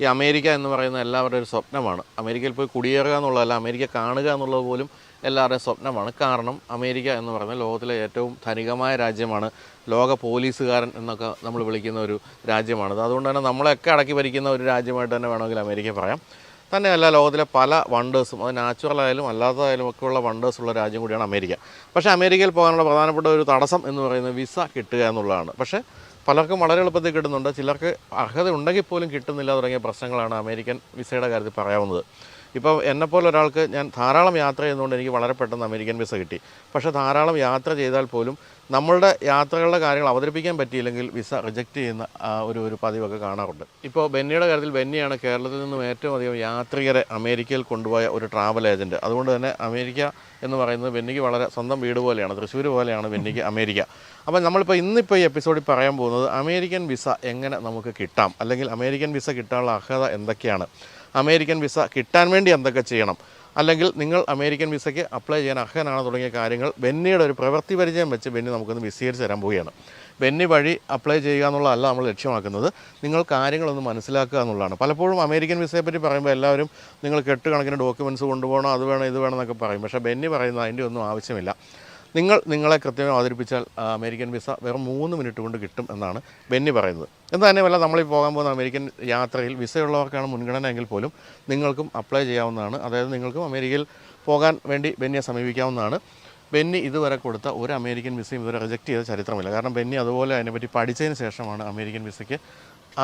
ഈ അമേരിക്ക എന്ന് പറയുന്ന എല്ലാവരുടെ ഒരു സ്വപ്നമാണ്. അമേരിക്കയിൽ പോയി കുടിയേറുക എന്നുള്ളതല്ല അമേരിക്ക കാണുക എന്നുള്ളത് പോലും എല്ലാവരുടെയും സ്വപ്നമാണ്. കാരണം അമേരിക്ക എന്ന് പറയുന്നത് ലോകത്തിലെ ഏറ്റവും ധനികമായ രാജ്യമാണ്. ലോക പോലീസുകാരൻ എന്നൊക്കെ നമ്മൾ വിളിക്കുന്ന ഒരു രാജ്യമാണ്. അതുകൊണ്ട് തന്നെ നമ്മളെയൊക്കെ അടക്കി ഭരിക്കുന്ന ഒരു രാജ്യമായിട്ട് തന്നെ വേണമെങ്കിൽ അമേരിക്ക പറയാം. തന്നെയല്ല ലോകത്തിലെ പല വണ്ടേഴ്സും അത് നാച്ചുറൽ ആയാലും അല്ലാത്തതായാലും ഒക്കെയുള്ള ഉള്ള വണ്ടേഴ്സ് ഉള്ള രാജ്യം കൂടിയാണ് അമേരിക്ക. പക്ഷേ അമേരിക്കയിൽ പോകാനുള്ള പ്രധാനപ്പെട്ട ഒരു തടസ്സം എന്ന് പറയുന്നത് വിസ കിട്ടുക എന്നുള്ളതാണ്. പക്ഷേ പലർക്കും വളരെ എളുപ്പത്തിൽ കിട്ടുന്നുണ്ട്. ചിലർക്ക് അർഹത ഉണ്ടെങ്കിൽ പോലും കിട്ടുന്നില്ല തുടങ്ങിയ പ്രശ്നങ്ങളാണ് അമേരിക്കൻ വിസയുടെ കാര്യത്തിൽ പറയാവുന്നത്. ഇപ്പോൾ എന്നെപ്പോലെ ഒരാൾക്ക് ഞാൻ ധാരാളം യാത്ര ചെയ്യുന്നതുകൊണ്ട് എനിക്ക് വളരെ പെട്ടെന്ന് അമേരിക്കൻ വിസ കിട്ടി. പക്ഷേ ധാരാളം യാത്ര ചെയ്താൽ പോലും നമ്മളുടെ യാത്രകളുടെ കാര്യങ്ങൾ അവതരിപ്പിക്കാൻ പറ്റിയില്ലെങ്കിൽ വിസ റിജക്റ്റ് ചെയ്യുന്ന ഒരു ഒരു പതിവൊക്കെ കാണാറുണ്ട്. ഇപ്പോൾ ബെന്നിയുടെ കാര്യത്തിൽ ബെന്നിയാണ് കേരളത്തിൽ നിന്നും ഏറ്റവും അധികം യാത്രികരെ അമേരിക്കയിൽ കൊണ്ടുപോയ ഒരു ട്രാവൽ ഏജന്റ് അതുകൊണ്ട് തന്നെ അമേരിക്ക എന്ന് പറയുന്നത് ബെന്നിക്ക് വളരെ സ്വന്തം വീട് പോലെയാണ് തൃശ്ശൂർ പോലെയാണ് ബെന്നിക്ക് അമേരിക്ക. അപ്പോൾ നമ്മളിപ്പോൾ ഇന്നിപ്പോൾ ഈ എപ്പിസോഡിൽ പറയാൻ പോകുന്നത് അമേരിക്കൻ വിസ എങ്ങനെ നമുക്ക് കിട്ടാം? അല്ലെങ്കിൽ അമേരിക്കൻ വിസ കിട്ടാനുള്ള അർഹത എന്തൊക്കെയാണ്? അമേരിക്കൻ വിസ കിട്ടാൻ വേണ്ടി എന്തൊക്കെ ചെയ്യണം? അല്ലെങ്കിൽ നിങ്ങൾ അമേരിക്കൻ വിസയ്ക്ക് അപ്ലൈ ചെയ്യാൻ അർഹനാണ് തുടങ്ങിയ കാര്യങ്ങൾ ബെന്നിയുടെ ഒരു പ്രവൃത്തി പരിചയം വെച്ച് ബെന്നി നമുക്കൊന്ന് വിശദീകരിച്ച് തരാൻ പോവുകയാണ്. ബെന്നി വഴി അപ്ലൈ ചെയ്യുക എന്നുള്ളതല്ല നമ്മൾ ലക്ഷ്യമാക്കുന്നത്. നിങ്ങൾ കാര്യങ്ങളൊന്ന് മനസ്സിലാക്കുക എന്നുള്ളതാണ്. പലപ്പോഴും അമേരിക്കൻ വിസയെ പറ്റി പറയുമ്പോൾ എല്ലാവരും നിങ്ങൾ കെട്ടുകണക്കിന് ഡോക്യുമെന്റ്സ് കൊണ്ടുപോകണം അത് വേണം ഇത് വേണം എന്നൊക്കെ പറയും. പക്ഷേ ബെന്നി പറയുന്നത് അതിന്റെ ഒന്നും ആവശ്യമില്ല. നിങ്ങൾ നിങ്ങളെ കൃത്യമായി അവതരിപ്പിച്ചാൽ അമേരിക്കൻ വിസ വെറും മൂന്ന് മിനിറ്റ് കൊണ്ട് കിട്ടും എന്നാണ് ബെന്നി പറയുന്നത്. എന്ന് തന്നെയല്ല നമ്മൾ പോകാൻ പോകുന്ന അമേരിക്കൻ യാത്രയിൽ വിസയുള്ളവർക്കാണ് മുൻഗണന എങ്കിൽ പോലും നിങ്ങൾക്കും അപ്ലൈ ചെയ്യാവുന്നതാണ്. അതായത് നിങ്ങൾക്കും അമേരിക്കയിൽ പോകാൻ വേണ്ടി ബെന്നിയെ സമീപിക്കാവുന്നതാണ്. ബെന്നി ഇതുവരെ കൊടുത്ത ഒരു അമേരിക്കൻ വിസയും ഇതുവരെ റിജക്റ്റ് ചെയ്ത ചരിത്രമില്ല. കാരണം ബെന്നി അതുപോലെ അതിനെപ്പറ്റി പഠിച്ചതിന് ശേഷമാണ് അമേരിക്കൻ വിസയ്ക്ക്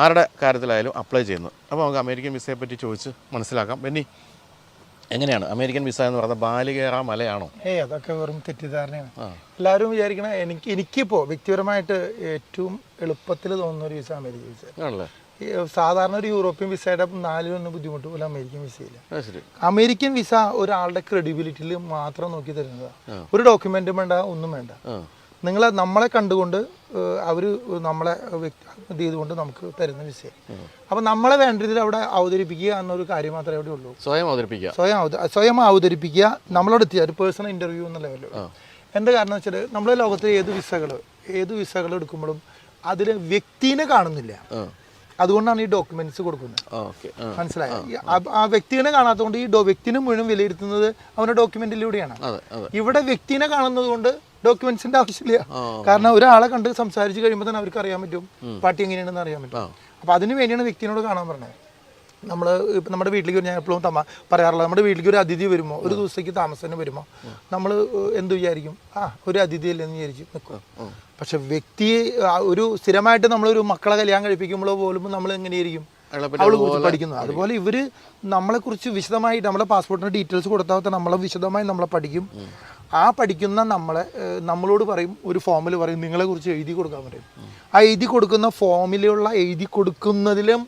ആരുടെ കാര്യത്തിലായാലും അപ്ലൈ ചെയ്യുന്നത്. അപ്പോൾ നമുക്ക് അമേരിക്കൻ വിസയെപ്പറ്റി ചോദിച്ച് മനസ്സിലാക്കാം. ബെന്നി എങ്ങനെയാണ്? അമേരിക്കൻ വിസ എന്ന് പറയുന്നത് ബാലികേറ മലയാണോ? ഏയ് അതൊക്കെ വെറും തെറ്റിദ്ധാരണയാണ്. എല്ലാവരും വിചാരിക്കണ എനിക്ക് എനിക്കിപ്പോൾ വ്യക്തിപരമായിട്ട് ഏറ്റവും എളുപ്പത്തിൽ തോന്നുന്ന ഒരു വിസ അമേരിക്കൻ വിസ. ആണല്ലേ? സാധാരണ ഒരു യൂറോപ്യൻ വിസയുടെ നാലിലൊന്നും ബുദ്ധിമുട്ട് പോലും അമേരിക്കൻ വിസയില്ല. അമേരിക്കൻ വിസ ഒരാളുടെ ക്രെഡിബിലിറ്റിയിൽ മാത്രം നോക്കി തരുന്നതാണ് ഒരു ഡോക്യുമെന്റും വേണ്ട ഒന്നും വേണ്ട. നിങ്ങളെ നമ്മളെ കണ്ടുകൊണ്ട് അവർ നമ്മളെ ഇത് ചെയ്തുകൊണ്ട് നമുക്ക് തരുന്ന വിഷയം അപ്പം നമ്മളെ വേണ്ട രീതിയിൽ അവിടെ അവതരിപ്പിക്കുക എന്നൊരു കാര്യം മാത്രമേ അവിടെ ഉള്ളൂ. സ്വയം അവതരിപ്പിക്കുക. സ്വയം സ്വയം അവതരിപ്പിക്കുക നമ്മളോട് എത്തിയ ഒരു പേഴ്സണൽ ഇന്റർവ്യൂ എന്ന ലെവലിൽ എന്റെ കാരണം വെച്ചാൽ നമ്മളെ ലോകത്തിൽ ഏത് വിസകൾ ഏത് വിസകൾ എടുക്കുമ്പോഴും അതിൽ വ്യക്തിനെ കാണുന്നില്ല. അതുകൊണ്ടാണ് ഈ ഡോക്യുമെന്റ്സ് കൊടുക്കുന്നത്. മനസ്സിലായോ? ആ- വ്യക്തിനെ കാണാത്തതുകൊണ്ട് ഈ വ്യക്തിനെ മുഴുവൻ വിലയിരുത്തുന്നത് അവന്റെ ഡോക്യുമെന്റിലൂടെയാണ് ഇവിടെ വ്യക്തിനെ കാണുന്നത് കൊണ്ട് ഡോക്യുമെന്റ്സിന്റെ ആവശ്യമില്ല. കാരണം ഒരാളെ കണ്ട് സംസാരിച്ച് കഴിയുമ്പോൾ തന്നെ അവർക്ക് അറിയാൻ പറ്റും. പാർട്ടി എങ്ങനെയാണെന്ന് അറിയാൻ പറ്റും. അപ്പൊ അതിന് വേണ്ടിയാണ് വ്യക്തിനോട് കാണാൻ പറഞ്ഞത് നമ്മൾ ഇപ്പം നമ്മുടെ വീട്ടിലേക്ക് ഞാൻ എപ്പോഴും തമാ പറയാറുള്ളത് നമ്മുടെ വീട്ടിലേക്ക് ഒരു അതിഥി വരുമോ? ഒരു ദിവസത്തേക്ക് താമസത്തിന് വരുമോ? നമ്മൾ എന്ത് വിചാരിക്കും? ആ ഒരു അതിഥി അല്ലെന്ന് വിചാരിച്ചു നിൽക്കും പക്ഷെ വ്യക്തി ഒരു സ്ഥിരമായിട്ട് നമ്മളൊരു മക്കളെ കല്യാണം കഴിപ്പിക്കുമ്പോഴോ പോലും നമ്മൾ എങ്ങനെയായിരിക്കും? അവളെ കുറിച്ച് പഠിക്കുന്നത് അതുപോലെ ഇവർ നമ്മളെ കുറിച്ച് വിശദമായിട്ട് നമ്മളെ പാസ്പോർട്ടിന് ഡീറ്റെയിൽസ് കൊടുത്താൽ നമ്മളെ വിശദമായി നമ്മളെ പഠിക്കും. ആ പഠിക്കുന്ന നമ്മളെ നമ്മളോട് പറയും ഒരു ഫോമിൽ പറയും നിങ്ങളെ കുറിച്ച് എഴുതി കൊടുക്കാൻ പറയും. ആ എഴുതി കൊടുക്കുന്ന ഫോമിലുള്ള എഴുതി കൊടുക്കുന്നതിലും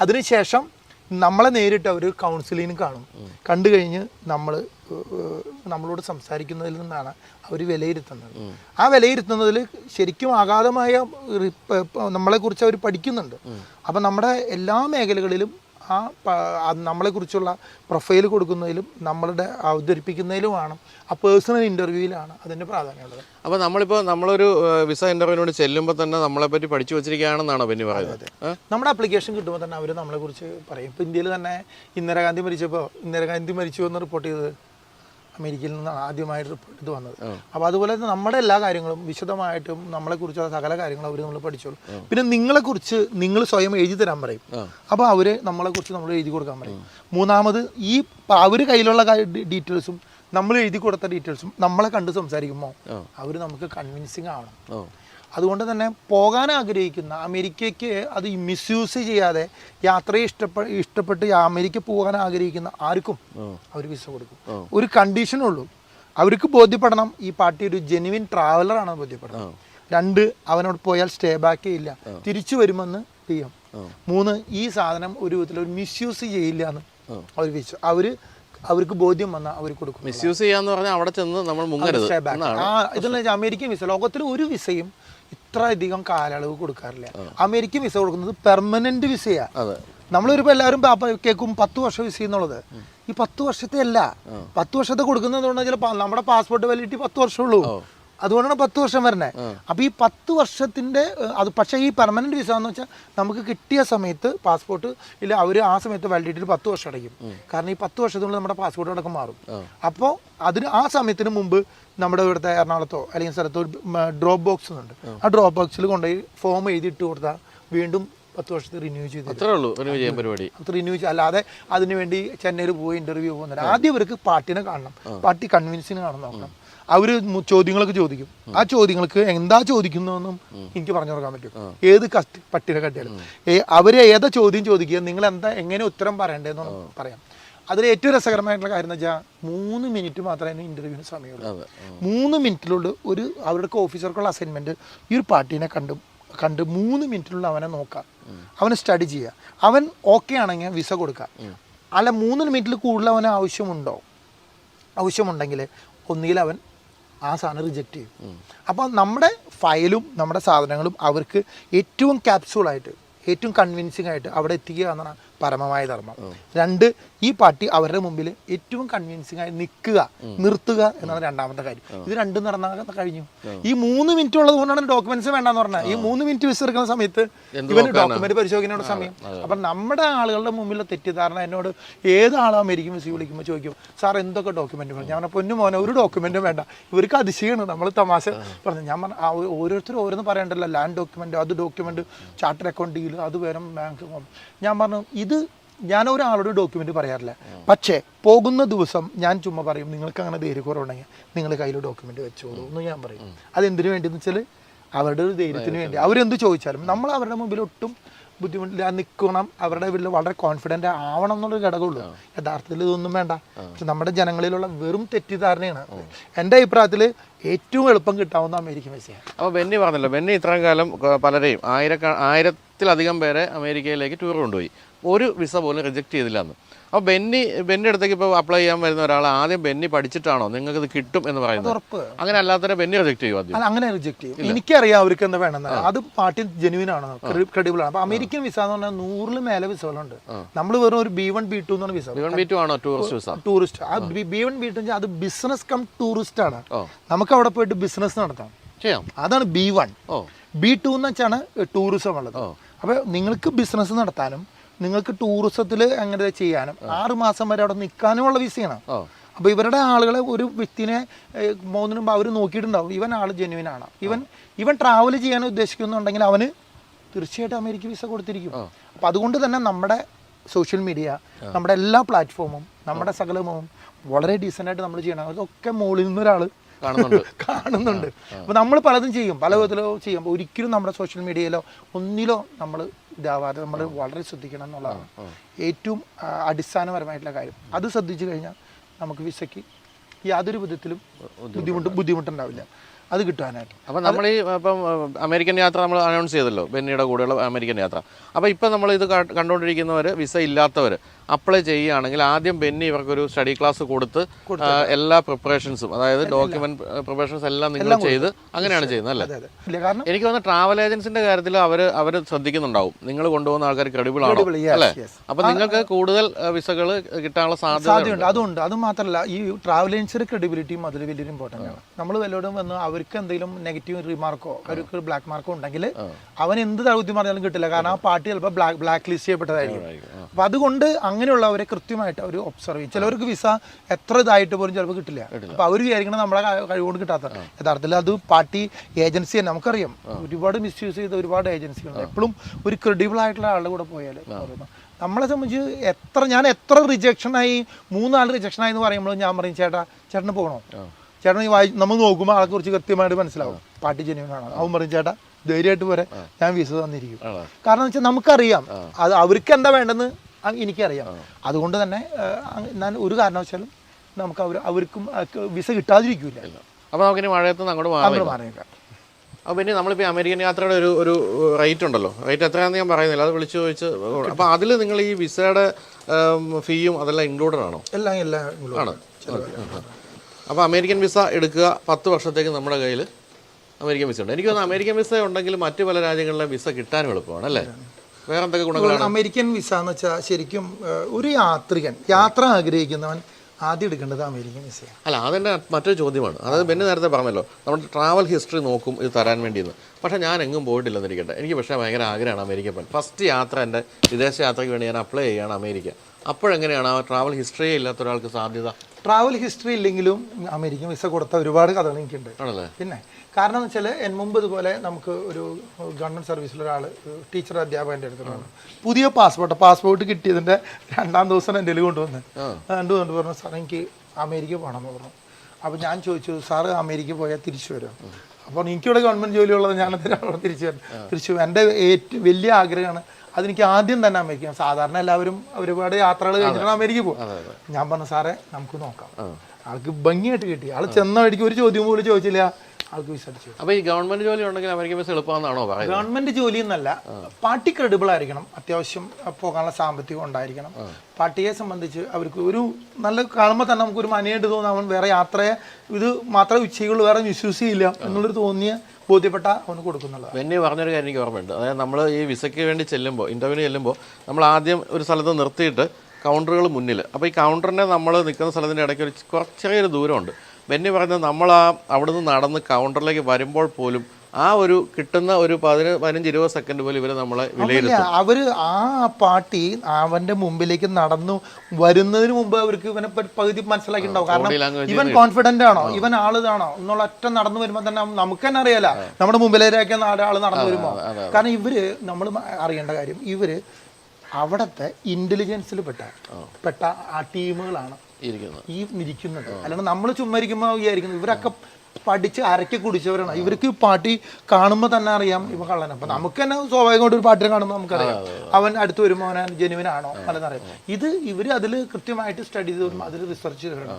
അതിനുശേഷം നമ്മളെ നേരിട്ട് അവർ കൗൺസിലിന് കാണും. കണ്ടു കഴിഞ്ഞ് നമ്മൾ നമ്മളോട് സംസാരിക്കുന്നതിൽ നിന്നാണ് അവർ വിലയിരുത്തുന്നത്. ആ വിലയിരുത്തുന്നതിൽ ശരിക്കും കുറിച്ച് നമ്മളെക്കുറിച്ച് അവർ പഠിക്കുന്നുണ്ട് അപ്പം നമ്മുടെ എല്ലാ മേഖലകളിലും ആ നമ്മളെക്കുറിച്ചുള്ള പ്രൊഫൈൽ കൊടുക്കുന്നതിലും നമ്മളുടെ അവതരിപ്പിക്കുന്നതിലുമാണ് ആ പേഴ്സണൽ ഇന്റർവ്യൂവിലാണ് അതിന്റെ പ്രാധാന്യമുള്ളത്. അപ്പോൾ നമ്മളിപ്പോൾ നമ്മളൊരു വിസ ഇന്റർവ്യൂവിനോട് ചെല്ലുമ്പോൾ തന്നെ നമ്മളെ പറ്റി പഠിച്ചു വെച്ചിരിക്കുകയാണെന്നാണോ പിന്നെ പറയുന്നത്? നമ്മുടെ അപ്ലിക്കേഷൻ കിട്ടുമ്പോൾ തന്നെ അവർ നമ്മളെക്കുറിച്ച് പറയും. ഇപ്പോൾ ഇന്ത്യയിൽ തന്നെ ഇന്ദിരാഗാന്ധി മരിച്ചപ്പോൾ ഇന്ദിരാഗാന്ധി മരിച്ചു എന്ന് റിപ്പോർട്ട് ചെയ്തത് അമേരിക്കയിൽ നിന്ന് ആദ്യമായിട്ട് റിപ്പോർട്ട് ഇത് വന്നത്. അപ്പോൾ അതുപോലെ തന്നെ നമ്മുടെ എല്ലാ കാര്യങ്ങളും വിശദമായിട്ടും നമ്മളെക്കുറിച്ചുള്ള സകല കാര്യങ്ങളും അവർ നമ്മൾ പഠിച്ചോളൂ. പിന്നെ നിങ്ങളെക്കുറിച്ച് നിങ്ങൾ സ്വയം എഴുതി തരാൻ പറയും. അപ്പോൾ അവർ നമ്മളെക്കുറിച്ച് നമ്മൾ എഴുതി കൊടുക്കാൻ പറയും. മൂന്നാമത് ഈ അവർ കയ്യിലുള്ള ഡീറ്റെയിൽസും നമ്മൾ എഴുതി കൊടുത്ത ഡീറ്റെയിൽസും നമ്മളെ കണ്ട് സംസാരിക്കുമ്പോൾ അവർ നമുക്ക് കൺവിൻസിങ് ആവണം. അതുകൊണ്ട് തന്നെ പോകാൻ ആഗ്രഹിക്കുന്ന അമേരിക്കയ്ക്ക് അത് മിസ്യൂസ് ചെയ്യാതെ യാത്രയെ ഇഷ്ടപ്പെ ഇഷ്ടപ്പെട്ട് അമേരിക്ക പോകാൻ ആഗ്രഹിക്കുന്ന ആർക്കും അവർ വിസ കൊടുക്കും. ഒരു കണ്ടീഷനുള്ളൂ അവർക്ക് ബോധ്യപ്പെടണം. ഈ പാർട്ടി ഒരു ജെനുവിൻ ട്രാവലർ ആണെന്ന് ബോധ്യപ്പെടണം. രണ്ട് അവനോട് പോയാൽ സ്റ്റേ ബാക്ക് ഇല്ല. തിരിച്ചു വരുമെന്ന് ചെയ്യാം മൂന്ന് ഈ സാധനം ഒരു വിധത്തിൽ ഒരു മിസ്യൂസ് ചെയ്യില്ല എന്ന് അവർ വിശ്വ അവർ അവർക്ക് ബോധ്യം വന്നാൽ അവർ കൊടുക്കും. മിസ്യൂസ് ചെയ്യാന്ന് പറഞ്ഞാൽ അവിടെ ചെന്ന് നമ്മൾ മുങ്ങരുത്. ആ ഇതെന്ന് വെച്ചാൽ അമേരിക്കൻ വിസ ലോകത്തിൽ ഒരു വിസയും ഇത്ര അധികം കാലയളവ് കൊടുക്കാറില്ല. അമേരിക്ക വിസ കൊടുക്കുന്നത് പെർമനന്റ് വിസയാ. നമ്മളൊരു എല്ലാവരും കേൾക്കും പത്ത് വർഷം വിസ എന്നുള്ളത്. ഈ പത്ത് വർഷത്തെ അല്ല. പത്ത് വർഷത്തെ കൊടുക്കുന്നത് നമ്മുടെ പാസ്പോർട്ട് വാലിഡിറ്റി പത്ത് വർഷമുള്ളൂ അതുകൊണ്ടാണ് പത്ത് വർഷം വരണേ. അപ്പൊ ഈ പത്ത് വർഷത്തിന്റെ അത് പക്ഷേ ഈ പെർമനന്റ് വിസ എന്ന് വെച്ചാൽ നമുക്ക് കിട്ടിയ സമയത്ത് പാസ്പോർട്ട് ഇല്ല അവർ ആ സമയത്ത് വാലിഡിറ്റിയിൽ പത്ത് വർഷം അടയ്ക്കും. കാരണം ഈ പത്ത് വർഷത്തിനുള്ളിൽ നമ്മുടെ പാസ്പോർട്ട് അടക്കം മാറും. അപ്പോൾ അതിന് ആ സമയത്തിന് മുമ്പ് നമ്മുടെ ഇവിടുത്തെ എറണാകുളത്തോ അല്ലെങ്കിൽ സ്ഥലത്തോ ഒരു ഡ്രോപ്പ് ബോക്സ് ഉണ്ട്. ആ. ഡ്രോപ്പ് ബോക്സിൽ കൊണ്ടുപോയി ഫോം എഴുതി ഇട്ട് കൊടുത്താൽ വീണ്ടും പത്ത് വർഷത്തെ റിന്യൂ ചെയ്ത്. അത്രേ ഉള്ളൂ റിന്യൂ ചെയ്യാൻ പരിപാടി. റിന്യൂ അല്ലാതെ അതിനുവേണ്ടി ചെന്നൈയിൽ പോയി ഇന്റർവ്യൂ പോകുന്നില്ല. ആദ്യം ഇവർക്ക് പാർട്ടിനെ കാണണം. പാർട്ടി കൺവിൻസിന് കാണണം നോക്കണം. അവർ മു- ചോദ്യങ്ങളൊക്കെ ചോദിക്കും. ആ ചോദ്യങ്ങൾക്ക് എന്താ ചോദിക്കുന്നതെന്നും എനിക്ക് പറഞ്ഞു കൊടുക്കാൻ പറ്റും. ഏത് കസ്റ്റ് പട്ടിനെ കട്ടിയാലും അവർ അവർ ഏതാ ചോദ്യം ചോദിക്കുക നിങ്ങൾ എന്താ എങ്ങനെ ഉത്തരം പറയണ്ടതെന്ന് പറയാം. അതിൽ ഏറ്റവും രസകരമായിട്ടുള്ള കാര്യം എന്ന് വെച്ചാൽ മൂന്ന് മിനിറ്റ് മാത്രമേ ഇന്റർവ്യൂവിന് സമയമുള്ളൂ. മൂന്ന് മിനിറ്റിലുള്ള ഒരു അവരുടെ ഓഫീസർക്കുള്ള അസൈൻമെന്റ് ഈ ഒരു പാർട്ടീനെ കണ്ട് കണ്ട് മൂന്ന് മിനിറ്റിലുള്ള അവനെ നോക്കാം. അവനെ സ്റ്റഡി ചെയ്യുക അവൻ ഓക്കെ ആണെങ്കിൽ വിസ കൊടുക്കുക അല്ല മൂന്ന് മിനിറ്റിൽ കൂടുതൽ അവന് ആവശ്യമുണ്ടോ? ആവശ്യമുണ്ടെങ്കിൽ ഒന്നുകിൽ അവൻ ആ സാധനം റിജക്റ്റ് ചെയ്യും. അപ്പോൾ നമ്മുടെ ഫയലും നമ്മുടെ സാധനങ്ങളും അവർക്ക് ഏറ്റവും ക്യാപ്സ്യൂളായിട്ട് ഏറ്റവും കൺവിൻസിംഗ് ആയിട്ട് അവിടെ എത്തിക്കുക എന്നാണ് പരമമായ ധർമ്മം. രണ്ട് ഈ പാർട്ടി അവരുടെ മുമ്പിൽ ഏറ്റവും കൺവിൻസിങ് ആയി നിൽക്കുക നിർത്തുക എന്നാണ് രണ്ടാമത്തെ കാര്യം. ഇത് രണ്ടും നടന്നാൽ കഴിഞ്ഞു. ഈ മൂന്ന് മിനിറ്റ് ഉള്ളത് കൊണ്ടാണ് ഡോക്യുമെന്റ്സ് വേണ്ടെന്ന് പറഞ്ഞത്. ഈ മൂന്ന് മിനിറ്റ് വിസർക്കുന്ന സമയത്ത് ഇവന്? ഡോക്യുമെന്റ് പരിശോധിക്കുന്ന സമയം. അപ്പം നമ്മുടെ ആളുകളുടെ മുമ്പിലെ തെറ്റിദ്ധാരണ എന്നോട് ഏത് മരിക്കും വിസി വിളിക്കുമ്പോൾ ചോദിക്കും സാർ എന്തൊക്കെ ഡോക്യുമെന്റ് വേണം? ഞാൻ പറഞ്ഞ പൊന്നു മോനെ ഒരു ഡോക്യുമെന്റും വേണ്ട. ഇവർക്ക് അതിശയാണ് നമ്മൾ തമാശ പറഞ്ഞു. ഞാൻ പറഞ്ഞു ഓരോരുത്തരും ഓരോന്ന് പറയണ്ടല്ലോ. ലാൻഡ് ഡോക്യുമെന്റ് അത് ഡോക്യുമെന്റ് ചാർട്ടർ അക്കൗണ്ട് ഡീൽ അത് വേണം ബാങ്ക് ഞാൻ പറഞ്ഞു ഇത് ഞാൻ ഒരാളോട് ഡോക്യുമെന്റ് പറയാറില്ല. പക്ഷേ പോകുന്ന ദിവസം ഞാൻ ചുമ്മാ പറയും നിങ്ങൾക്ക് അങ്ങനെ ധൈര്യക്കുറവുണ്ടെങ്കിൽ നിങ്ങൾ കയ്യിൽ ഡോക്യുമെന്റ് വെച്ചോളൂ എന്ന് ഞാൻ പറയും. അതെന്തിനു വേണ്ടിയെന്ന് വെച്ചാൽ അവരുടെ ഒരു ധൈര്യത്തിന് വേണ്ടി. അവരെന്ത് ചോദിച്ചാലും നമ്മൾ അവരുടെ മുമ്പിൽ ഒട്ടും ബുദ്ധിമുട്ടില്ല നിൽക്കണം അവരുടെ വീട്ടിൽ വളരെ കോൺഫിഡന്റ് ആവണം എന്നുള്ളൊരു ഘടകമുള്ളൂ. യഥാർത്ഥത്തിൽ ഇതൊന്നും വേണ്ട. പക്ഷെ നമ്മുടെ ജനങ്ങളിലുള്ള വെറും തെറ്റിദ്ധാരണയാണ്. എന്റെ അഭിപ്രായത്തിൽ ഏറ്റവും എളുപ്പം കിട്ടാവുന്ന അമേരിക്കൻ വിസയാണ് അപ്പോൾ ബെന്നി പറഞ്ഞല്ലോ ബെന്നി ഇത്രയും കാലം പലരെയും ആയിരക്ക ആയിരത്തിലധികം പേരെ അമേരിക്കയിലേക്ക് ടൂർ കൊണ്ടുപോയി. ഒരു വിസ പോലും റിജക്റ്റ് ചെയ്തില്ല എന്ന്. അപ്പോൾ ബെന്നി ബെന്നി അടുത്തേക്ക് ഇപ്പോൾ അപ്ലൈ ചെയ്യാൻ വരുന്ന ഒരാൾ ആദ്യം ബെന്നി പഠിച്ചിട്ടാണോ നിങ്ങൾക്ക് ഇത് കിട്ടും എന്ന് പറയുന്നത്? അങ്ങനെ അല്ലാത്തവരെ ബെന്നി റിജക്ട് ചെയ്യും ആദ്യം? അല്ല അങ്ങനെ റിജക്ട് ചെയ്യും. എനിക്കറിയാം അവർക്ക് എന്താ വേണമെന്ന്. അത് പാർട്ടി ജെനുവിൻ ആണ്. ക്രെഡിബിൾ ആണ്. അപ്പൊ അമേരിക്കൻ വിസ എന്ന് പറഞ്ഞാൽ നൂറിൽ മേലെ വിസകളുണ്ട്. നമ്മൾ വെറും ഒരു ബി വൺ ബി ടു എന്നാണ് വിസ. ഇവൺ ബി ടു ആണോ ടൂറിസ്റ്റ് വിസ? ടൂറിസ്റ്റ് ആ ബി വൺ ബി ടു അത് ബിസിനസ് കം ടൂറിസ്റ്റ് ആണ്. നമുക്ക് അവിടെ പോയിട്ട് ബിസിനസ് നടത്താം. അതാണ് ബി വൺ ബി ടു എന്ന് വെച്ചാണ് ടൂറിസം ഉള്ളത്. അപ്പൊ നിങ്ങൾക്ക് ബിസിനസ് നടത്താനും നിങ്ങൾക്ക് ടൂറിസത്തിൽ അങ്ങനെ ചെയ്യാനും. ആറ് മാസം വരെ അവിടെ നിൽക്കാനുമുള്ള വിസയാണ് അപ്പോൾ ഇവരുടെ ആളുകളെ ഒരു വ്യക്തിനെ പോകുന്നതിന് മുമ്പ് അവർ നോക്കിയിട്ടുണ്ടാവും. ഇവൻ ആൾ ജെന്യുവൻ ആണ്. ഇവൻ ഇവൻ ട്രാവൽ ചെയ്യാൻ ഉദ്ദേശിക്കുന്നുണ്ടെങ്കിൽ അവന് തീർച്ചയായിട്ടും അമേരിക്ക വിസ കൊടുത്തിരിക്കും. അപ്പോൾ അതുകൊണ്ട് തന്നെ നമ്മുടെ സോഷ്യൽ മീഡിയ നമ്മുടെ എല്ലാ പ്ലാറ്റ്ഫോമും നമ്മുടെ സകലവും വളരെ ഡീസന്റ് ആയിട്ട് നമ്മൾ ചെയ്യണം. അതൊക്കെ മുകളിൽ നിന്നൊരാൾ കാണുന്നുണ്ട്. കാണുന്നുണ്ട്. അപ്പോൾ നമ്മൾ പലതും ചെയ്യും. പല വിധത്തിലോ ചെയ്യും. അപ്പോൾ ഒരിക്കലും നമ്മുടെ സോഷ്യൽ മീഡിയയിലോ ഒന്നിലോ നമ്മൾ ഇതാവാതെ നമ്മൾ വളരെ ശ്രദ്ധിക്കണം എന്നുള്ളതാണ്. ഏറ്റവും അടിസ്ഥാനപരമായിട്ടുള്ള കാര്യം. അത് ശ്രദ്ധിച്ചു കഴിഞ്ഞാൽ നമുക്ക് വിസയ്ക്ക് യാതൊരു വിധത്തിലും ബുദ്ധിമുട്ട് ബുദ്ധിമുട്ടുണ്ടാവില്ല. അത് കിട്ടാനായിട്ട്. അപ്പം നമ്മൾ ഈ ഇപ്പം അമേരിക്കൻ യാത്ര നമ്മൾ അനൗൺസ് ചെയ്തല്ലോ ബെന്നിയുടെ കൂടെയുള്ള അമേരിക്കൻ യാത്ര. അപ്പോൾ ഇപ്പം നമ്മൾ ഇത് കണ്ടുകൊണ്ടിരിക്കുന്നവർ വിസ ഇല്ലാത്തവർ അപ്ലൈ ചെയ്യുകയാണെങ്കിൽ ആദ്യം ബെന്നി ഇവർക്കൊരു സ്റ്റഡി ക്ലാസ് കൊടുത്ത് എല്ലാ പ്രിപ്പറേഷൻസും അതായത് ഡോക്യുമെന്റ് പ്രിപ്പറേഷൻസ് എല്ലാം നിങ്ങൾ ചെയ്ത് അങ്ങനെയാണ് ചെയ്യുന്നത് അല്ലേ? എനിക്ക് തോന്നുന്നു ട്രാവൽ ഏജൻസിന്റെ കാര്യത്തിൽ അവർ അവർ ശ്രദ്ധിക്കുന്നുണ്ടാവും. നിങ്ങൾ കൊണ്ടുപോകുന്ന ആൾക്കാർ ക്രെഡിബിൾ ആണ്? അല്ലേ. അപ്പൊ നിങ്ങൾക്ക് കൂടുതൽ വിസകൾ കിട്ടാനുള്ള സാധ്യത അതുകൊണ്ട് അതുണ്ട്. അത് മാത്രമല്ല ഈ ട്രാവൽ ഏജൻസിയുടെ ക്രെഡിബിലിറ്റിയും അതിൽ വലിയൊരു ഇമ്പോർട്ടന്റ് ആണ്. നമ്മൾ വല്ലവരും വന്ന് അവർക്ക് എന്തെങ്കിലും നെഗറ്റീവ് റിമാർക്കോ അവർക്ക് ബ്ലാക്ക് മാർക്കോ ഉണ്ടെങ്കിൽ അവൻ എന്ത് ദൗത്യം പറഞ്ഞാലും കിട്ടില്ല. കാരണം ആ പാർട്ടി ചിലപ്പോൾ ബ്ലാക്ക് ബ്ലാക്ക് ലിസ്റ്റ് ചെയ്യപ്പെട്ടതായിരിക്കും അപ്പൊ അതുകൊണ്ട് അങ്ങനെയുള്ളവരെ കൃത്യമായിട്ട് അവർ ഒബ്സർവ് ചെയ്യും. ചിലവർക്ക് വിസ എത്ര ഇതായിട്ട് പോലും ചിലപ്പോൾ കിട്ടില്ല. അപ്പോൾ അവർ വിചാരിക്കണം നമ്മളെ കഴിവുകൊണ്ട് കിട്ടാത്ത. യഥാർത്ഥത്തിൽ അത് പാർട്ടി ഏജൻസി തന്നെ നമുക്കറിയാം. ഒരുപാട് മിസ്യൂസ് ചെയ്ത ഒരുപാട് ഏജൻസികളുണ്ട് എപ്പോഴും ഒരു ക്രെഡിബിൾ ആയിട്ടുള്ള ആളുടെ കൂടെ പോയാൽ നമ്മളെ സംബന്ധിച്ച് എത്ര ഞാൻ എത്ര റിജക്ഷനായി മൂന്നാൽ റിജക്ഷനായി എന്ന് പറയുമ്പോൾ ഞാൻ പറയും ചേട്ടാ ചേട്ടന് പോകണോ? ചേട്ടൻ ഈ വായി നമ്മൾ നോക്കുമ്പോൾ ആളെ കുറിച്ച് കൃത്യമായിട്ട് മനസ്സിലാവും. പാർട്ടി ജനുവൻ ആണ്? അവൻ പറയും ചേട്ടാ ധൈര്യമായിട്ട് പോരെ. ഞാൻ വിസ തന്നിരിക്കും. കാരണം വെച്ചാൽ നമുക്കറിയാം. അത് അവർക്ക് എന്താ വേണ്ടെന്ന് എനിക്കറിയാം. അതുകൊണ്ട് തന്നെ ഞാൻ ഒരു കാരണവശാലും നമുക്ക് അവർ അവർക്കും വിസ കിട്ടാതിരിക്കില്ല അപ്പോൾ നമുക്കിനി മഴയത്ത് അങ്ങോട്ട് മാറി മാറിയേക്കാം അപ്പോൾ പിന്നെ നമ്മളിപ്പോൾ അമേരിക്കൻ യാത്രയുടെ ഒരു ഒരു റേറ്റ് ഉണ്ടല്ലോ. റേറ്റ് എത്രയാണെന്ന് ഞാൻ പറയുന്നില്ല. അത് വിളിച്ചു ചോദിച്ച് അപ്പോൾ അതിൽ നിങ്ങൾ ഈ വിസയുടെ ഫീയും അതെല്ലാം ഇൻക്ലൂഡഡ് ആണോ? എല്ലാം എല്ലാം ആണ്? അപ്പോൾ അമേരിക്കൻ വിസ എടുക്കുക പത്ത് വർഷത്തേക്ക് നമ്മുടെ കയ്യിൽ അമേരിക്കൻ വിസ ഉണ്ട്. എനിക്ക് തോന്നുന്നു അമേരിക്കൻ വിസ ഉണ്ടെങ്കിൽ മറ്റു പല രാജ്യങ്ങളിലെ വിസ കിട്ടാനും എളുപ്പമാണ് അല്ലേ? വേറെ എന്തൊക്കെ ഗുണങ്ങളാണ്? അമേരിക്കൻ വിസ എന്ന് വെച്ചാൽ ശരിക്കും ഒരു യാത്രികൻ യാത്ര ആഗ്രഹിക്കുന്നവൻ ആദ്യം എടുക്കേണ്ടത് അമേരിക്കൻ വിസയാണ്. അല്ല അതെന്നെ മറ്റൊരു ചോദ്യമാണ്. അതായത് പിന്നെ നേരത്തെ പറഞ്ഞല്ലോ നമ്മുടെ ട്രാവൽ ഹിസ്റ്ററി നോക്കും ഇത് തരാൻ വേണ്ടിയെന്ന്. പക്ഷേ ഞാൻ എങ്ങും പോയിട്ടില്ലെന്നിരിക്കട്ടെ. എനിക്ക് പക്ഷേ ഭയങ്കര ആഗ്രഹമാണ് അമേരിക്ക പോകാൻ. ഫസ്റ്റ് യാത്ര എന്റെ വിദേശ യാത്രയ്ക്ക് വേണ്ടി ഞാൻ അപ്ലൈ ചെയ്യുകയാണ് അമേരിക്ക. അപ്പോഴെങ്ങനെയാണ് ആ ട്രാവൽ ഹിസ്റ്ററിയേ ഇല്ലാത്ത ഒരാൾക്ക് സാധ്യത? ട്രാവൽ ഹിസ്റ്ററി ഇല്ലെങ്കിലും അമേരിക്കൻ വിസ കൊടുത്ത ഒരുപാട് കഥകൾ എനിക്കുണ്ട്. പിന്നെ കാരണം എന്ന് വെച്ചാൽ എൻ മുമ്പ് ഇതുപോലെ നമുക്ക് ഒരു ഗവൺമെന്റ് സർവീസിൽ ഒരാൾ ടീച്ചർ അധ്യാപകന്റെ അടുത്താണ് പുതിയ പാസ്പോർട്ട് പാസ്പോർട്ട് കിട്ടിയതിന്റെ രണ്ടാം ദിവസം എന്റെ കൊണ്ടുവന്ന്. രണ്ടു കൊണ്ട് പറഞ്ഞു സാർ എനിക്ക് അമേരിക്ക പോകണമെന്ന് പറഞ്ഞു. അപ്പോൾ ഞാൻ ചോദിച്ചു സാറ് അമേരിക്ക പോയാൽ തിരിച്ചു വരുമോ? അപ്പോൾ എനിക്കിവിടെ ഗവൺമെന്റ് ജോലി ഉള്ളത് ഞാൻ അവിടെ തിരിച്ചു തിരിച്ചു. എന്റെ ഏറ്റവും വലിയ ആഗ്രഹമാണ് അതെനിക്ക് ആദ്യം തന്നെ അമേരിക്ക സാധാരണ എല്ലാവരും ഒരുപാട് യാത്രകൾ കഴിഞ്ഞിട്ടാണ് അമേരിക്ക പോകും ഞാൻ പറഞ്ഞു സാറേ നമുക്ക് നോക്കാം. ആൾക്ക് ഭംഗിയായിട്ട് കിട്ടി. ആൾ ചെന്ന വഴിക്ക് ഒരു ചോദ്യം പോലും ചോദിച്ചില്ല. ആൾക്ക് വിസ അടിച്ചു അപ്പോൾ ഈ ഗവൺമെന്റ് ജോലി ഉണ്ടെങ്കിൽ അവർക്ക് ബസ് എളുപ്പമാണെന്നാണോ പറയുന്നത്? ഗവൺമെന്റ് ജോലി എന്നല്ല പാർട്ടി ക്രെഡിബിൾ ആയിരിക്കണം. അത്യാവശ്യം പോകാനുള്ള സാമ്പത്തികം ഉണ്ടായിരിക്കണം. പാർട്ടിയെ സംബന്ധിച്ച് അവർക്ക് ഒരു നല്ല കാണുമ്പോൾ തന്നെ നമുക്ക് ഒരു മനയായിട്ട് തോന്നും. അവൻ വേറെ യാത്രയെ ഇത് മാത്രമേ ഉച്ചയുള്ളൂ വേറെ വിശ്വസിയില്ല എന്നുള്ളൊരു തോന്നിയ ബോധ്യപ്പെട്ട അവന് കൊടുക്കുന്നുള്ളത് എന്നെ പറഞ്ഞൊരു കാര്യം എനിക്ക് ഓർമ്മയുണ്ട്. അതായത് നമ്മൾ ഈ വിസയ്ക്ക് വേണ്ടി ചെല്ലുമ്പോൾ ഇന്റർവ്യൂവിന് ചെല്ലുമ്പോൾ നമ്മൾ ആദ്യം ഒരു സ്ഥലത്ത് നിർത്തിയിട്ട് കൗണ്ടറുകൾ മുന്നിൽ അപ്പോൾ ഈ കൗണ്ടറിനെ നമ്മൾ നിൽക്കുന്ന സ്ഥലത്തിന്റെ ഇടയ്ക്ക് ഒരു കുറച്ച് ചെറിയൊരു ദൂരമുണ്ട്. ബെന്നി പറയുന്നത് നമ്മൾ ആ അവിടെ നിന്ന് നടന്ന് കൗണ്ടറിലേക്ക് വരുമ്പോൾ പോലും ആ ഒരു കിട്ടുന്ന ഒരു പതിന പതിനഞ്ച് ഇരുപത് സെക്കൻഡ് പോലും ഇവരെ നമ്മളെ വിലയിരുത്തും. അവർ ആ പാർട്ടി അവന്റെ മുമ്പിലേക്ക് നടന്നു വരുന്നതിന് മുമ്പ് അവർക്ക് ഇവനെ പകുതി മനസ്സിലാക്കിയിട്ടുണ്ടാവും. കാരണം ഇവൻ കോൺഫിഡന്റ് ആണോ? ഇവൻ ആളുതാണോ? എന്നുള്ള ഒറ്റ നടന്നു വരുമ്പോൾ തന്നെ നമുക്ക് തന്നെ അറിയാല. നമ്മുടെ മുമ്പിലേക്ക് ആൾ നടന്നു വരുമ്പോ. കാരണം ഇവർ നമ്മൾ അറിയേണ്ട കാര്യം ഇവർ അവിടത്തെ ഇന്റലിജൻസിൽ പെട്ട പെട്ട ആ ടീമുകളാണ് ഈ ഇരിക്കുന്നത് അല്ലാണ്ട് നമ്മൾ ചുമ്മാ ഇരിക്കുമ്പോൾ വിചാരിക്കുന്നത് ഇവരൊക്കെ പഠിച്ച് അരക്കി കുടിച്ചവരാണ്. ഇവർക്ക് പാട്ടി കാണുമ്പോൾ തന്നെ അറിയാം ഇവ കള്ളന. അപ്പൊ നമുക്ക് തന്നെ സ്വാഭാവികമായിട്ട് ഒരു പാട്ടിനെ കാണുമ്പോൾ നമുക്കറിയാം. അവൻ അടുത്ത് വരുമ്പോൾ അവൻ ജെനുവിൻ ആണോ അല്ലെന്നറിയാം. ഇത് ഇവർ അതിൽ കൃത്യമായിട്ട് സ്റ്റഡി ചെയ്ത് അതിൽ റിസർച്ച് ചെയ്തിട്ടുണ്ട്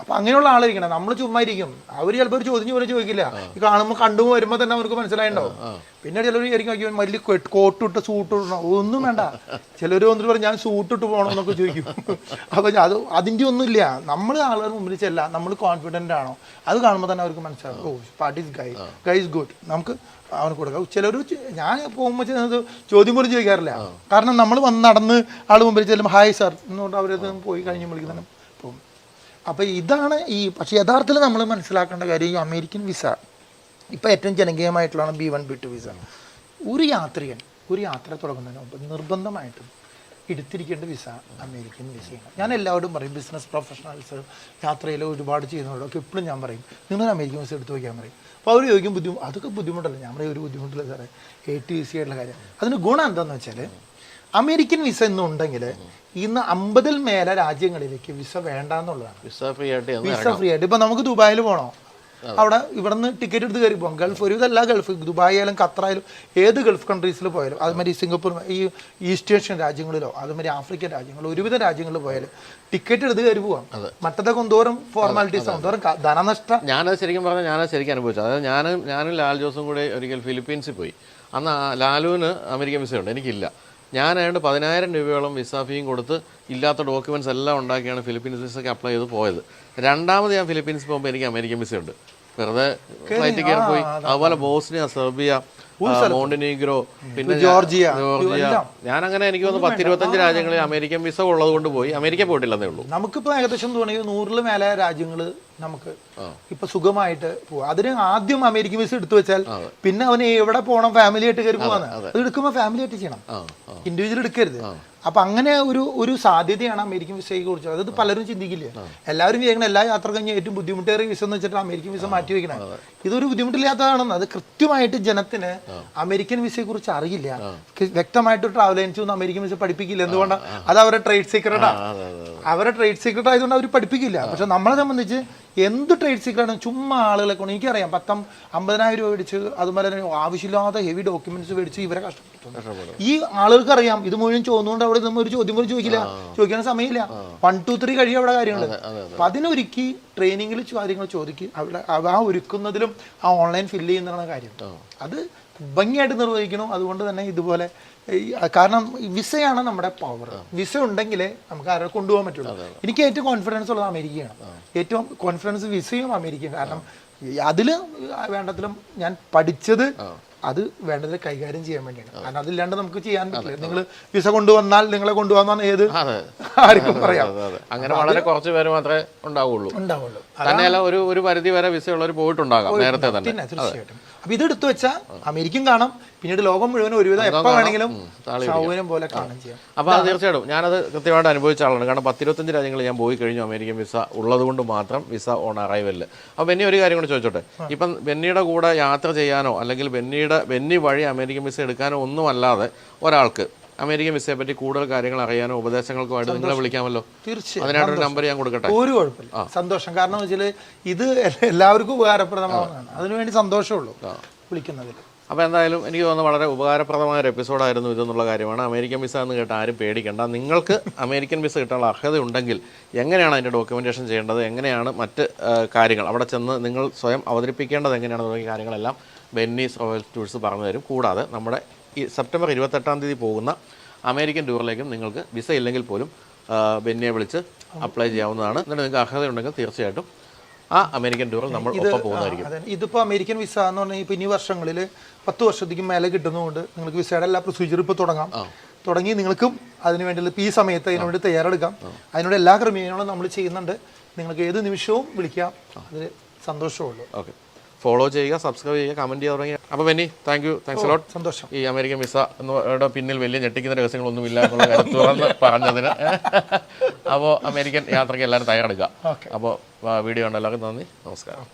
അപ്പൊ അങ്ങനെയുള്ള ആളിരിക്കണം. നമ്മൾ ചുമ്മാ ഇരിക്കും അവർ ചിലപ്പോൾ ഒരു ചോദ്യം പോലും ചോദിക്കില്ല. ഈ കാണുമ്പോൾ കണ്ടു വരുമ്പോൾ തന്നെ അവർക്ക് മനസ്സിലായിണ്ടോ പിന്നെ ചിലർ വിചാരിക്കും മല്ലി വലിയ കോട്ടിട്ട് സൂട്ട് ഇടണം ഒന്നും വേണ്ട. ചിലർ വന്നിട്ട് പറയും ഞാൻ സൂട്ട് ഇട്ട് പോകണം എന്നൊക്കെ ചോദിക്കും. അപ്പൊ അത് ഒന്നും ഇല്ല. നമ്മൾ ആളുകളുടെ മുമ്പിൽ ചെല്ലാം. നമ്മൾ കോൺഫിഡന്റ് ആണോ? അത് കാണുമ്പോൾ തന്നെ അവർക്ക് മനസ്സിലാവും. ഓ party guy guy is good നമുക്ക് അവന് കൊടുക്കാം. ചിലർ ഞാൻ പോകുമ്പോൾ ചെന്നത് ചോദ്യം പോലും ചോദിക്കാറില്ല. കാരണം നമ്മൾ വന്ന് നടന്ന് ആൾ മുമ്പിൽ ചെല്ലുമ്പോൾ ഹായ് സാർ എന്നുകൊണ്ട് അവരത് പോയി കഴിഞ്ഞ് വിളിക്കുന്നതിനും പോകും അപ്പോൾ ഇതാണ് ഈ പക്ഷേ യഥാർത്ഥത്തിൽ നമ്മൾ മനസ്സിലാക്കേണ്ട കാര്യം ഈ അമേരിക്കൻ വിസ. ഇപ്പോൾ ഏറ്റവും ജനകീയമായിട്ടുള്ളതാണ് B one B two visa. ഒരു യാത്രികൻ ഒരു യാത്ര തുടങ്ങുന്നതിന് മുമ്പ് നിർബന്ധമായിട്ടും എടുത്തിരിക്കേണ്ട വിസ അമേരിക്കൻ വിസയാണ്. ഞാൻ എല്ലാവരോടും പറയും ബിസിനസ് പ്രൊഫഷണൽസ് യാത്രയിൽ ഒരുപാട് ചെയ്യുന്നവരോടൊക്കെ എപ്പോഴും ഞാൻ പറയും നിങ്ങൾ അമേരിക്കൻ വിസ എടുത്ത് വയ്ക്കാൻ പറയും. അപ്പോൾ അവർ ചോദിക്കും ബുദ്ധിമുട്ട് അതൊക്കെ ബുദ്ധിമുട്ടല്ല. ഞാൻ പറയും ഒരു ബുദ്ധിമുട്ടില്ല സാറേ എ ടി സി ആയിട്ടുള്ള കാര്യം. അതിന് ഗുണം എന്താണെന്ന് വെച്ചാൽ അമേരിക്കൻ വിസ ഇന്നുണ്ടെങ്കിൽ ഇന്ന് അമ്പതിൽ മേലെ രാജ്യങ്ങളിലേക്ക് വിസ വേണ്ട എന്നുള്ളതാണ് വിസ ഫ്രീ ആയിട്ട് വിസ ഫ്രീ ആയിട്ട്. ഇപ്പൊ നമുക്ക് ദുബായിൽ പോകണോ അവിടെ ഇവിടുന്ന് ടിക്കറ്റ് എടുത്ത് കയറി പോകും ഗൾഫ് ഒരു ഇതല്ല ഗൾഫ്. ദുബായ് ആയാലും ഖത്തറായാലും ഏത് ഗൾഫ് കൺട്രീസിൽ പോയാലും അതുമാതിരി സിംഗപ്പൂർ ഈ ഈസ്റ്റ് ഏഷ്യൻ രാജ്യങ്ങളിലോ അതുമാതിരി ആഫ്രിക്കൻ രാജ്യങ്ങളിലോ ഒരുവിധ രാജ്യങ്ങളിൽ പോയാലും ടിക്കറ്റ് എടുത്ത് കയറി പോകാം മറ്റതൊക്കെ എന്തോരം ഫോർമാലിറ്റീസ് എന്തോരം ധനനഷ്ടം ഞാനത് ശരിക്കും പറഞ്ഞാൽ ഞാനത് ശരിക്കും അനുഭവിച്ചു അതായത് ഞാനും ഞാനും ലാൽ ജോസും കൂടെ ഒരിക്കൽ ഫിലിപ്പീൻസിൽ പോയി. അന്ന് ലാലുവിന് അമേരിക്കൻ വിസ ഉണ്ട് എനിക്കില്ല ഞാനായിട്ട് പതിനായിരം രൂപയോളം വിസ ഫീയും കൊടുത്ത് ഇല്ലാത്ത ഡോക്യുമെന്റ്സ് എല്ലാം ഉണ്ടാക്കിയാണ് ഫിലിപ്പീൻസ് വിസയ്ക്ക് അപ്ലൈ ചെയ്ത് പോയത്. രണ്ടാമത് ഞാൻ ഫിലിപ്പീൻസ് പോകുമ്പോൾ എനിക്ക് അമേരിക്കൻ വിസ ഉണ്ട്. വെറുതെ ഫ്ലൈറ്റ് കയറി പോയി അതുപോലെ ബോസ്നിയ സെർബിയ മോണ്ടിനീഗ്രോ പിന്നെ ജോർജിയ, ജോർജിയ. ഞാൻ അങ്ങനെ എനിക്ക് തോന്നുന്നു പത്തിരുപത്തഞ്ച് രാജ്യങ്ങളിൽ അമേരിക്കൻ വിസ ഉള്ളത് കൊണ്ട് പോയി അമേരിക്ക പോയിട്ടില്ലെന്നേ ഉള്ളൂ. നമുക്കിപ്പോ ഏകദേശം തോന്നിയത് നൂറിൽ മേലെ രാജ്യങ്ങൾ നമുക്ക് ഇപ്പൊ സുഖമായിട്ട് പോവാം. അതിന് ആദ്യം അമേരിക്കൻ വിസ എടുത്തു വെച്ചാൽ പിന്നെ അവന് എവിടെ പോകണം ഫാമിലി ആയിട്ട് കയറി പോവാന്ന്. അത്. എടുക്കുമ്പോൾ ഫാമിലി ആയിട്ട് ചെയ്യണം. ഇൻഡിവിജ്വൽ എടുക്കരുത്. അപ്പൊ അങ്ങനെ ഒരു ഒരു സാധ്യതയാണ് അമേരിക്കൻ വിസയെ കുറിച്ച്. അത് പലരും ചിന്തിക്കില്ല? എല്ലാവരും ചെയ്യുന്ന എല്ലാ യാത്ര കഴിഞ്ഞ് ഏറ്റവും ബുദ്ധിമുട്ടേറിയ വിസ എന്ന് വെച്ചിട്ട് അമേരിക്കൻ വിസ മാറ്റി വെക്കണം ഇതൊരു ബുദ്ധിമുട്ടില്ലാത്തതാണെന്ന്. അത് കൃത്യമായിട്ട് ജനത്തിന് അമേരിക്കൻ വിസയെ കുറിച്ച് അറിയില്ല. വ്യക്തമായിട്ട് ട്രാവൽ ഏജൻസി ഒന്നും അമേരിക്കൻ വിസ പഠിപ്പിക്കില്ല. എന്തുകൊണ്ടാണ് അത് അവരുടെ ട്രേഡ് സീക്രട്ടാണ് അവരുടെ ട്രേഡ് സീക്രട്ട് ആയതുകൊണ്ട് അവർ പഠിപ്പിക്കില്ല. പക്ഷെ നമ്മളെ സംബന്ധിച്ച് എന്ത് ട്രേഡ് സീക്രട്ടാണ് ചുമ്മാ ആളുകളെ കൊണ്ട് എനിക്കറിയാം. പത്തം അമ്പതിനായിരം രൂപ മേടിച്ച് അതുപോലെ തന്നെ ആവശ്യമില്ലാത്ത ഹെവി ഡോക്യുമെന്റ്സ് മേടിച്ച് ഇവരെ കഷ്ടപ്പെടുത്തുന്നു ഈ ആളുകൾക്ക് അറിയാം ഇത് മുഴുവൻ ചോദിച്ചുകൊണ്ട് അവിടെ നമ്മൾ ഒരു ചോദ്യം പോലും ചോദിക്കില്ല ചോദിക്കാൻ സമയമില്ല. വൺ ടു ത്രീ കഴിയും അവിടെ കാര്യങ്ങൾ അപ്പൊ അതിനൊരുക്കി ട്രെയിനിങ്ങിൽ കാര്യങ്ങൾ ചോദിക്കും. അവിടെ ആ ഒരുക്കുന്നതിലും ആ ഓൺലൈൻ ഫില്ല് ചെയ്യുന്നതാണ് കാര്യം. അത് ഭംഗിയായിട്ട് നിർവഹിക്കണം. അതുകൊണ്ട് തന്നെ ഇതുപോലെ കാരണം വിസയാണ് നമ്മുടെ പവർ വിസ ഉണ്ടെങ്കിലേ നമുക്ക് ആരെ കൊണ്ടുപോകാൻ പറ്റുള്ളൂ. എനിക്ക് ഏറ്റവും കോൺഫിഡൻസ് ഉള്ളത് അമേരിക്കയാണ്. ഏറ്റവും കോൺഫിഡൻസ് വിസയും അമേരിക്കയും കാരണം അതിൽ അതിൽ വേണ്ടതിലും ഞാൻ പഠിച്ചത് അത് വേണ്ടത് കൈകാര്യം ചെയ്യാൻ വേണ്ടിയാണ്. കാരണം അതില്ലാണ്ട് നമുക്ക് ചെയ്യാൻ പറ്റില്ല. നിങ്ങൾ വിസ കൊണ്ടുവന്നാൽ നിങ്ങളെ കൊണ്ടുവന്നാണ് ഏത്? ആർക്കും പറയാം. അങ്ങനെ വളരെ കുറച്ച് പേര് മാത്രമേ ഉണ്ടാവുള്ളൂ. ഉണ്ടാവുള്ളൂ. തന്നെയല്ല ഒരു ഒരു പരിധി വരെ വിസ ഉള്ളവർ പോയിട്ടുണ്ടാകാം. നേരത്തെ തന്നെ. തീർച്ചയായിട്ടും. അപ്പൊ ഇത് എടുത്തു വെച്ചാൽ അമേരിക്കയും കാണാം. പിന്നീട് ലോകം മുഴുവൻ ഒരുവിധം എപ്പോ വേണമെങ്കിലും സൗകര്യം പോലെ കാണാൻ ചെയ്യാം. അപ്പോൾ തീർച്ചയായിട്ടും ഞാനത് കൃത്യമായിട്ട് അനുഭവിച്ച ആളാണ്. കാരണം പത്തിരുപത്തഞ്ച് രാജ്യങ്ങളിൽ ഞാൻ പോയി കഴിഞ്ഞു അമേരിക്കൻ വിസ ഉള്ളത് കൊണ്ട് മാത്രം വിസ ഓൺ അറൈവലിൽ അപ്പോൾ ബെന്നി ഒരു കാര്യം കൂടി ചോദിച്ചോട്ടെ? ഇപ്പം ബെന്നിയുടെ കൂടെ യാത്ര ചെയ്യാനോ അല്ലെങ്കിൽ ബെന്നിയുടെ ബെന്നി വഴി അമേരിക്കൻ വിസ എടുക്കാനോ ഒന്നും അല്ലാതെ ഒരാൾക്ക് അമേരിക്കൻ വിസയെ പറ്റി കൂടുതൽ കാര്യങ്ങൾ അറിയാനോ ഉപദേശങ്ങൾക്കോ ആയിട്ട് നിങ്ങളെ വിളിക്കാമല്ലോ? തീർച്ചയായും. അതിനായിട്ടൊരു നമ്പർ ഞാൻ കൊടുക്കട്ടെ? ഒരു കുഴപ്പമില്ല. സന്തോഷം. കാരണം വെച്ചാൽ ഇത് എല്ലാവർക്കും ഉപകാരപ്രദമാണ് അതിനുവേണ്ടി സന്തോഷമുള്ളൂ വിളിക്കുന്നതിൽ അപ്പോൾ എന്തായാലും എനിക്ക് തോന്നുന്നു വളരെ ഉപകാരപ്രദമായ ഒരു എപ്പിസോഡായിരുന്നു ഇതെന്നുള്ള കാര്യമാണ്. അമേരിക്കൻ വിസ എന്ന് കേട്ട് ആരും പേടിക്കേണ്ട. നിങ്ങൾക്ക് അമേരിക്കൻ വിസ കിട്ടാനുള്ള അർഹത ഉണ്ടെങ്കിൽ എങ്ങനെയാണ് അതിന്റെ ഡോക്യുമെന്റേഷൻ ചെയ്യേണ്ടത്? എങ്ങനെയാണ് മറ്റ് കാര്യങ്ങൾ? അവിടെ ചെന്ന് നിങ്ങൾ സ്വയം അവതരിപ്പിക്കേണ്ടത് എങ്ങനെയാണ്? തുടങ്ങിയ കാര്യങ്ങളെല്ലാം ബെന്നീസ് റോയൽ ടൂൾസ് പറഞ്ഞു തരും. കൂടാതെ നമ്മുടെ സെപ്റ്റംബർ ഇരുപത്തെട്ടാം തീയതി പോകുന്ന അമേരിക്കൻ ടൂറിലേക്കും നിങ്ങൾക്ക് വിസ ഇല്ലെങ്കിൽ പോലും ബെന്നിയെ വിളിച്ച് അപ്ലൈ ചെയ്യാവുന്നതാണ്. എന്നിട്ട് നിങ്ങൾക്ക് അർഹത ഉണ്ടെങ്കിൽ തീർച്ചയായിട്ടും ആ അമേരിക്കൻ ടൂറിൽ നമ്മൾ പോകുന്നതായിരിക്കും. ഇതിപ്പോൾ അമേരിക്കൻ വിസ എന്ന് പറഞ്ഞാൽ ഇപ്പോൾ ഇനി വർഷങ്ങളിൽ പത്ത് വർഷത്തേക്ക് മേലെ കിട്ടുന്നതുകൊണ്ട് നിങ്ങൾക്ക് വിസയുടെ എല്ലാ പ്രൊസീജിയർ ഇപ്പോൾ തുടങ്ങാം. തുടങ്ങി നിങ്ങൾക്കും അതിന് വേണ്ടിയുള്ള ഈ സമയത്ത് അതിനുവേണ്ടി തയ്യാറെടുക്കാം. അതിനോട് എല്ലാ ക്രമീകരണങ്ങളും നമ്മൾ ചെയ്യുന്നുണ്ട്. നിങ്ങൾക്ക് ഏത് നിമിഷവും വിളിക്കാം. അതിൽ സന്തോഷമുള്ളൂ ഓക്കെ. ഫോളോ ചെയ്യുക സബ്സ്ക്രൈബ് ചെയ്യുക കമന്റ് ചെയ്യാൻ തുടങ്ങിയ അപ്പോൾ Benny thank you thanks lot സന്തോഷം. ഈ അമേരിക്കൻ വിസ എന്നയുടെ പിന്നിൽ വലിയ ഞെട്ടിക്കുന്ന രഹസ്യങ്ങളൊന്നും ഇല്ല എന്നുള്ള കാര്യം തുറന്ന് പറഞ്ഞതിന്. അപ്പോൾ അമേരിക്കൻ യാത്രയ്ക്ക് എല്ലാവരും തയ്യാറെടുക്കുക. അപ്പോൾ വീഡിയോ കണ്ട എല്ലാവർക്കും നന്ദി നമസ്കാരം.